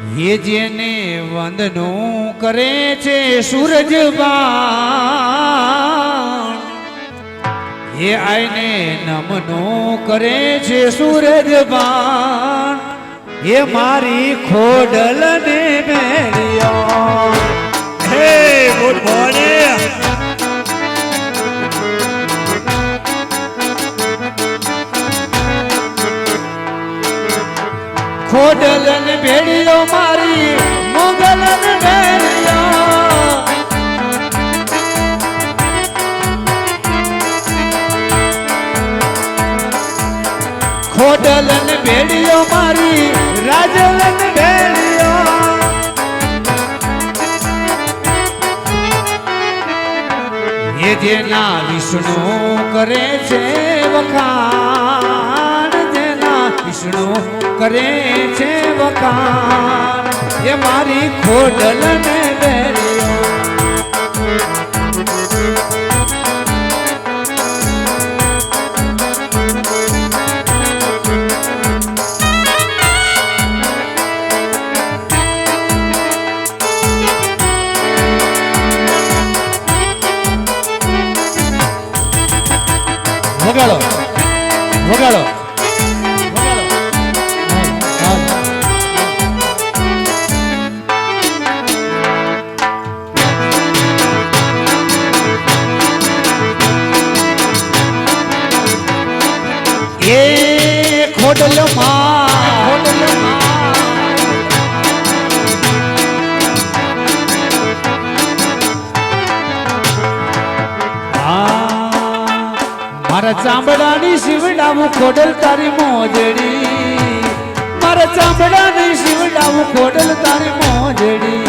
એ જેને વંદનું કરે છે સૂરજબાણ. એ આઈને નમનું કરે છે સૂરજબાણ. એ મારી ખોડલ ને મેળ્યો. હે, ગુડ મોર્નિંગ. ખોડલ ભેડિયો મારી રાજલ ભેડિયો એ જેના વિષ્ણુ કરે છે વખાણ જેના વિષ્ણુ કરે છે વખાણ, એ મારી ખોડલ વગાડો વગાડો. એ ખોડલ મારા ચામડાની શિવડાવું ખોડલ તારી મોજડી. મારા ચામડાની શિવડાવું ખોડલ તારી મોજડી.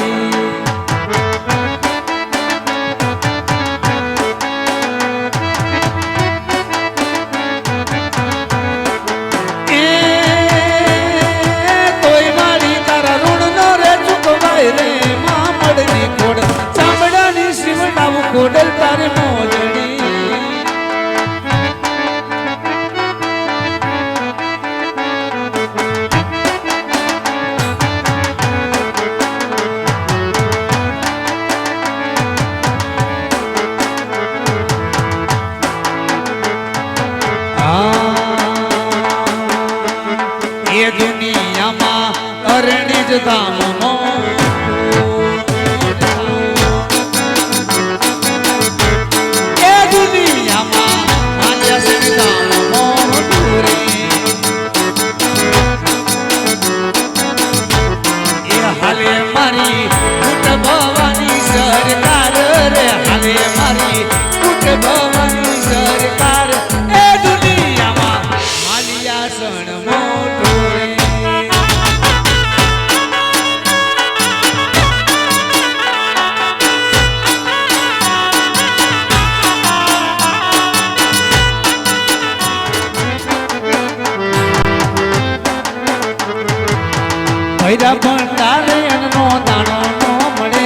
ભૈરા ભંડારે અન્નનો દાણો નો મળે.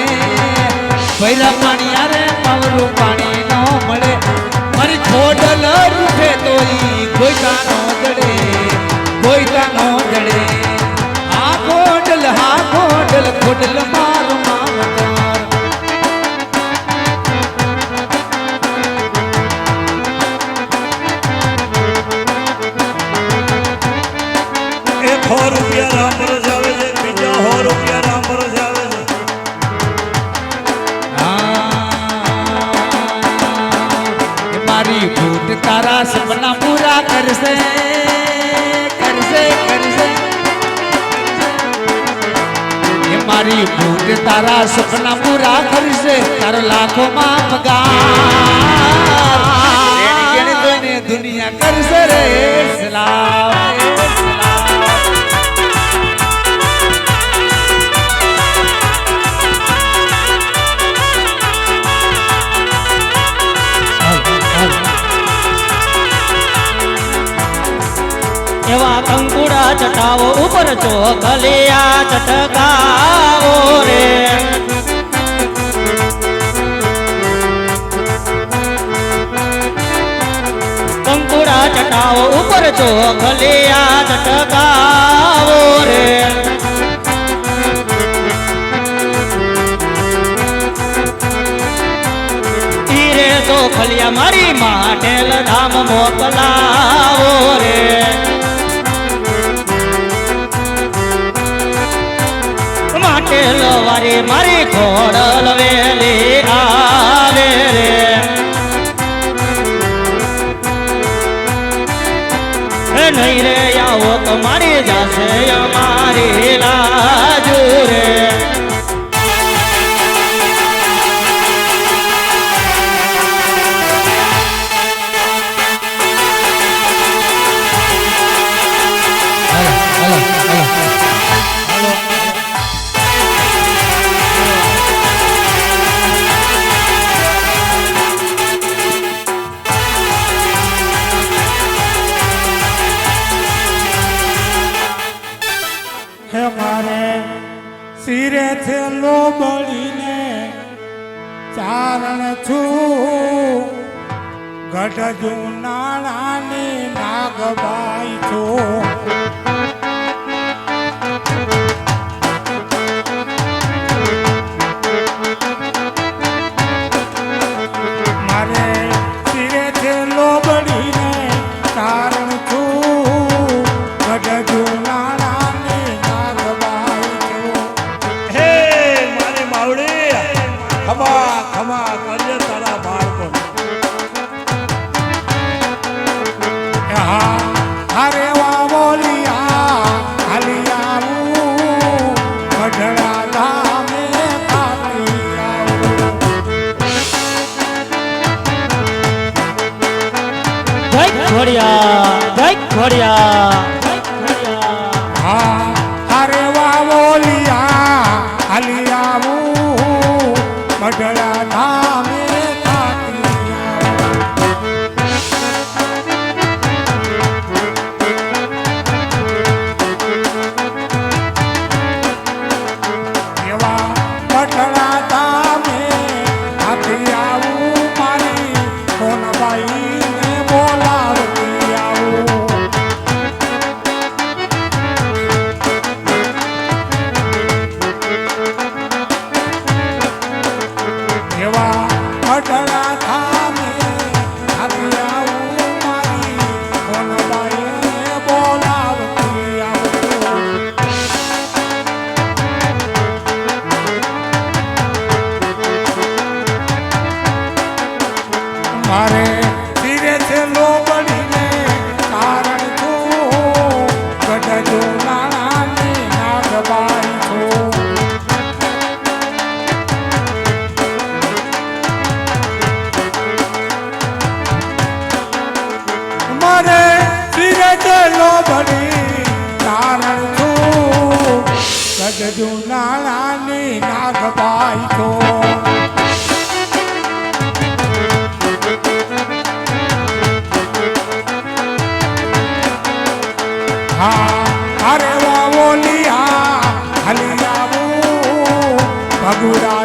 ભૈરા પાણી આરે પાવરું પાણી નો મળે. મારી ખોડલ રૂખે તોઈ ગોઈતા તાનો જડે ગોઈતા નો જડે. આ ખોડલ હા ખોડલ ખોડલ માર મારી ભૂત તારા સપના પૂરા કરશે તારો લાખોમાં પગાર એની દુનિયા કરશે રે સલામ ચટાવો ઉપર ચોકલિયા ચટકાવો રે. કંકુડા ચટાવો ઉપર ચોકલિયા ચટકાવો રે. ખલિયા મારી માટેલ ધામ મોકલાવો રે. પટેલ વારે મારી ખોડલ વેલી આવે રે. નહીં રે આવો તો મારી જાશે અમારી લાજુ રે. શિરે થેલો બળીને ચારણ છું. ગઢ નાણાની નાગબાઈ છું. ভরিয়া જુનાળાની નાગબાઈ છો. હા અરે વાવો લિયા હલિયા ભગુરા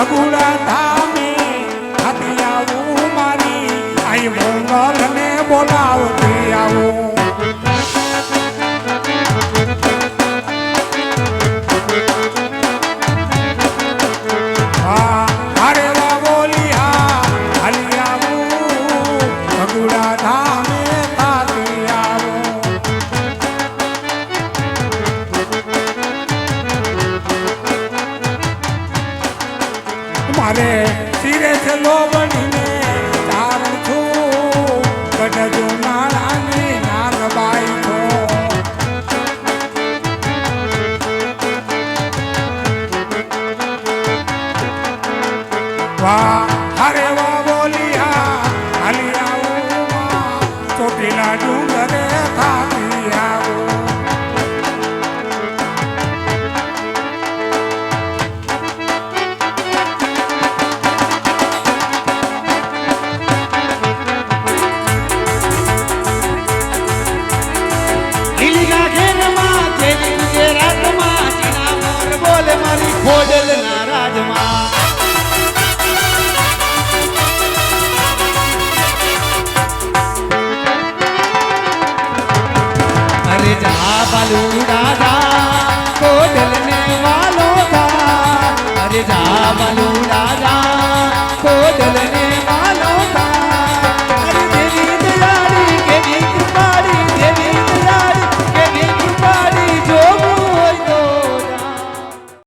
Agora Wow. valorizada